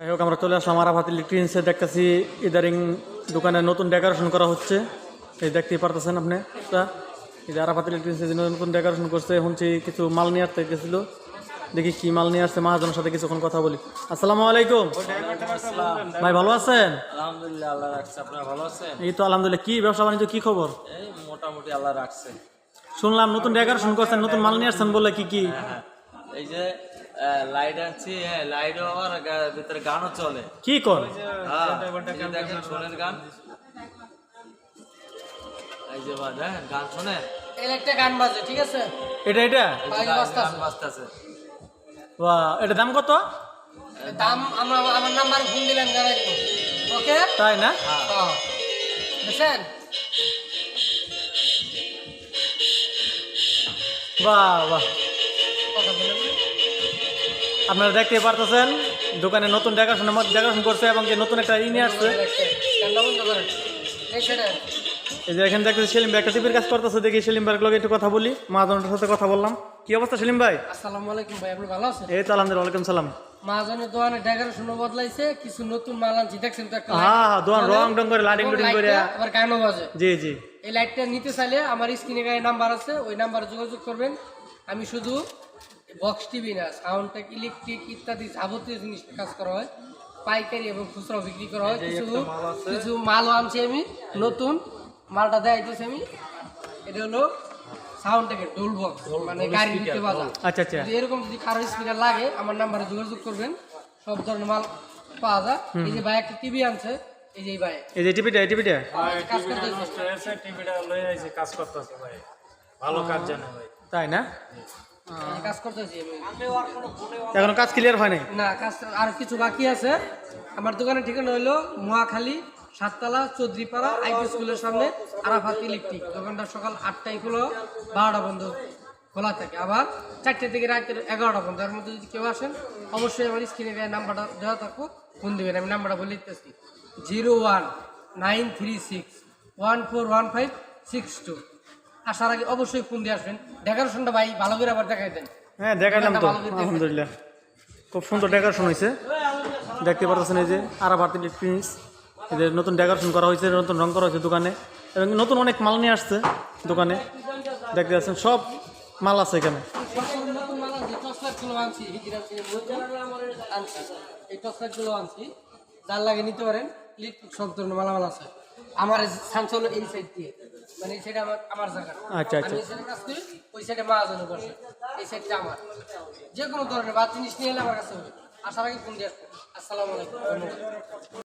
যাই হোক আমরা চলে আসলাম আরাফাত ইলেকট্রিক্সে দেখতেছি ইদারিং দোকানে নতুন ডেকোরেশন করা হচ্ছে। এই দেখতেই পারতেছেন আপনি যে আরাফাত ইলেকট্রিক্সে নতুন ডেকোরেশন করছে শুনছি কিছু মাল নিয়ে আসতে গেছিল। দেখি কি মাল নিয়ে আসছে মহাজনের সাথে কিছুক্ষণ কথা বলি। আসসালামু আলাইকুম। ভাই ভালো আছেন? আলহামদুলিল্লাহ আল্লাহ রাখছে। আপনারা ভালো আছেন? এই তো আলহামদুলিল্লাহ। কি ব্যবসা বাণিজ্য কি খবর? এই মোটামুটি আল্লাহ রাখছে। শুনলাম নতুন ডেকোরেশন করছেন নতুন মাল নিয়ে আসছেন বলে কি কি? হ্যাঁ। এই যে লাইট হ্যাঁ লাইট আবার ভিতরে গানও চলে। কি কর হ্যাঁ। দেখেন শোনেন গান। এই যে বাজ হ্যাঁ গান শোনেন একটা গান বাজে ঠিক আছে? এটা এটা? গান-। বাজতেছে। বাহ এটা দাম কত? দাম আমরা আমার নাম্বার ফোন দিলেন জানাই ওকে? তাই না? হ্যাঁ। বুঝছেন বাহ বাহ। কথা বলেন আপনারা দেখতে পারতেছেন দোকানে নতুন ডেকোরেশন ডেকোরেশন করছে এবং যে নতুন একটা ই নিয়ে আসছে। এই যে এখানে দেখতেছি সেলিম ভাই একটা টিভির কাজ করতেছে দেখি সেলিম ভাইয়ের লগে একটু কথা বলি। মহাজনের সাথে কথা বললাম। কি অবস্থা সেলিম ভাই? আসসালামু আলাইকুম ভাই আপনি ভালো আছেন? এই তো আলহামদুলিল্লাহ ওয়ালাইকুম সালাম। মাহাজনের দোকানে ডেকোরেশনও বদলাইছে কিছু নতুন মাল আনছি দেখছেন তো একটা হ্যাঁ হ্যাঁ দোকান রং টং করে লাইটিং টুটিং করে। আবার গানও বাজে। জি জি। এই লাইটটা নিতে চাইলে আমার স্ক্রিনে গায়ে নাম্বার আছে ওই নাম্বারে যোগাযোগ করবেন। আমি শুধু বক্স টিভি না সাউন্ড টেক ইলেকট্রিক ইত্যাদি যাবতীয় জিনিস কাজ করা হয়। পাইকারি এবং খুচরা বিক্রি করা হয়। কিছু কিছু মালও আনছি আমি নতুন। মালটা দেখাইতেছি আমি। এটা হলো সাউন্ড টেকের ডোল বক্স মানে গাড়ি দিতে বাজা আচ্ছা আচ্ছা। এরকম যদি কারও স্পিকার লাগে আমার নাম্বারে যোগাযোগ করবেন। সব ধরনের মাল পাওয়া যায়। এই যে ভাই একটা টিভি আনছে এই যে ভাই। এই যে টিভিটা এই টিভিটা। কাজ করতেছে। টিভিটা লয়ে আইছে কাজ করতেছে ভাই। ভালো কাজ জানে ভাই। তাই না? কাজ করতেছি আমি এখনও কাজ ক্লিয়ার হয় নাই? না কাজ আর কিছু বাকি আছে। আমার দোকানের ঠিকানা হলো মহাখালী সাততলা চৌধুরীপাড়া আইপি স্কুলের সামনে আরাফাত ইলেকট্রিক। দোকানটা সকাল আটটায় খুলো বারোটা বন্ধ খোলা থাকে। আবার চারটে থেকে রাতের এগারোটা বন্ধ। এর মধ্যে যদি কেউ আসেন অবশ্যই আমার স্ক্রিনে গায়ে নাম্বারটা দেওয়া থাকব ফোন দেবেন। আমি নাম্বারটা বলে দিতেছি। Zero one nine three six one four one five six two. আসার আগে অবশ্যই ফোন দিয়ে আসবেন। ডেকোরেশনটা ভাই ভালো করে আবার দেখাই দেন। হ্যাঁ দেখালাম তো। আলহামদুলিল্লাহ। খুব সুন্দর ডেকোরেশন হয়েছে। দেখতে পারতেছেন এই যে আরাফাত ইলেকট্রিক্স এদের নতুন ডেকোরেশন করা হয়েছে নতুন রং করা হয়েছে দোকানে। এবং নতুন অনেক মাল নিয়ে আসছে দোকানে। দেখতে পাচ্ছেন সব মাল আছে এখানে। এই আনছি। যার লাগে নিতে পারেন সব ধরনের মালামাল আছে। আমার হলো এই সাইড দিয়ে। মানে এই সাইড আমার আমার জায়গা। আচ্ছা, আচ্ছা। আমি এই সাইডে কাজ করি ওই সাইডে মাহাজন করে এই সাইডটা আমার। যে কোনো ধরনের বাদ জিনিস নিয়ে এলে আমার কাছে হবে। আসার আগে ফোন দিয়ে আসসালামু আলাইকুম।